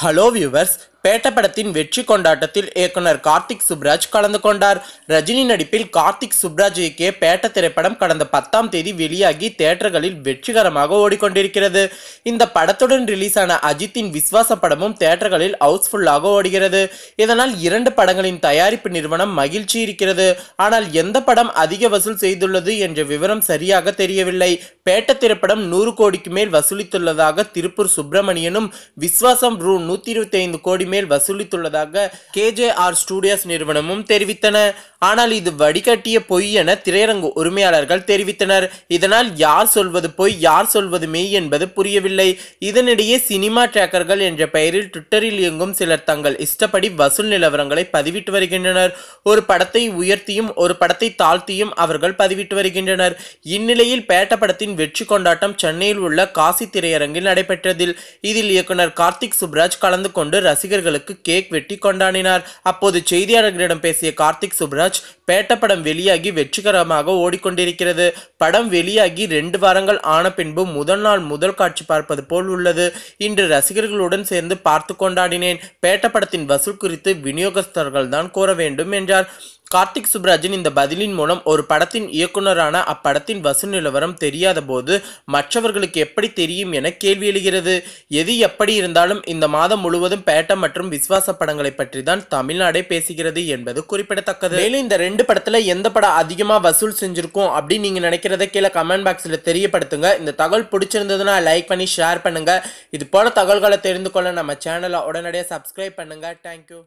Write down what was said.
hello viewers பேட்ட படத்தின் வெற்றி கொண்டாட்டத்தில் இயக்குனர் கார்த்திக் சுப்ராஜ் கலந்து கொண்டார். ரஜினி நடிப்பில் கார்த்திக் சுப்ராஜ் இயக்கிய பேட்ட திரைப்படம் கடந்த பத்தாம் தேதி வெளியாகி தேட்டர்களில் வெற்றிகரமாக ஓடிக்கொண்டிருக்கிறது. இந்த படத்துடன் ரிலீஸ் ஆன அஜித்தின் விஸ்வாச படமும் தேட்டர்களில் ஹவுஸ்ஃபுல்லாக ஓடுகிறது. இதனால் இரண்டு படங்களின் தயாரிப்பு நிறுவனம் மகிழ்ச்சி இருக்கிறது. ஆனால் எந்த படம் அதிக வசூல் செய்துள்ளது என்ற விவரம் சரியாக தெரியவில்லை. பேட்ட திரைப்படம் நூறு கோடிக்கு மேல் வசூலித்துள்ளதாக திருப்பூர் சுப்பிரமணியனும் விஸ்வாசம் ரூ நூத்தி இருபத்தி ஐந்து கோடி மேல் வசூலித்துள்ளதாக கேஜேஆர் ஸ்டூடியோஸ் நிறுவனமும் தெரிவித்தன. ஆனால் இது வடிகட்டிய பொய் என திரையரங்கு உரிமையாளர்கள் தெரிவித்தனர். இதனால் யார் சொல்வது பொய் யார் சொல்வது மெய் என்பது புரியவில்லை. இதனிடையே சினிமா டிராக்கர்கள் என்ற பெயரில் ட்விட்டரில் இயங்கும் சிலர் தங்கள் இஷ்டப்படி வசூல் நிலவரங்களை பதிவிட்டு வருகின்றனர். ஒரு படத்தை உயர்த்தியும் ஒரு படத்தை தாழ்த்தியும் அவர்கள் பதிவிட்டு வருகின்றனர். இந்நிலையில் பேட்ட படத்தின் வெற்றி கொண்டாட்டம் சென்னையில் உள்ள காசி திரையரங்கில் நடைபெற்றதில். இதில் இயக்குனர் கார்த்திக் சுப்ராஜ் கலந்து கொண்டு ரசிகர்களுக்கு கேக் வெட்டி கொண்டாடினார். அப்போது செய்தியாளர்களிடம் பேசிய கார்த்திக் சுப்ராஜ் பேட்ட படம் வெளியாகி வெற்றிகரமாக ஓடிக்கொண்டிருக்கிறது படம் வெளியாகி ரெண்டு வாரங்கள் ஆன பின்பு முதல் நாள் முதல் காட்சி பார்ப்பது போல் உள்ளது இன்று ரசிகர்களுடன் சேர்ந்து பார்த்து கொண்டாடினேன் பேட்ட படத்தின் வசூல் குறித்து விநியோகஸ்தர்கள் தான் கூற வேண்டும் என்றார் கார்த்திக் சுப்ராஜின் இந்த பதிலின் மூலம் ஒரு படத்தின் இயக்குனரான அப்படத்தின் வசூல் நிலவரம் தெரியாத போது மற்றவர்களுக்கு எப்படி தெரியும் என கேள்வி எழுகிறது. எது எப்படி இருந்தாலும் இந்த மாதம் முழுவதும் பேட்ட மற்றும் விஸ்வாச படங்களை பற்றி தான் தமிழ்நாடே பேசுகிறது என்பது குறிப்பிடத்தக்கது. மேலும் இந்த ரெண்டு படத்துல எந்த படம் அதிகமா வசூல் செஞ்சிருக்கும் அப்படின்னு நீங்க நினைக்கிறத கீழே கமெண்ட் பாக்ஸ்ல தெரியப்படுத்துங்க. இந்த தகவல் பிடிச்சிருந்ததுன்னா லைக் பண்ணி ஷேர் பண்ணுங்க. இது போல தகவல்களை தெரிந்து கொள்ள நம்ம சேனலை உடனடியாக சப்ஸ்கிரைப் பண்ணுங்க. தேங்க்யூ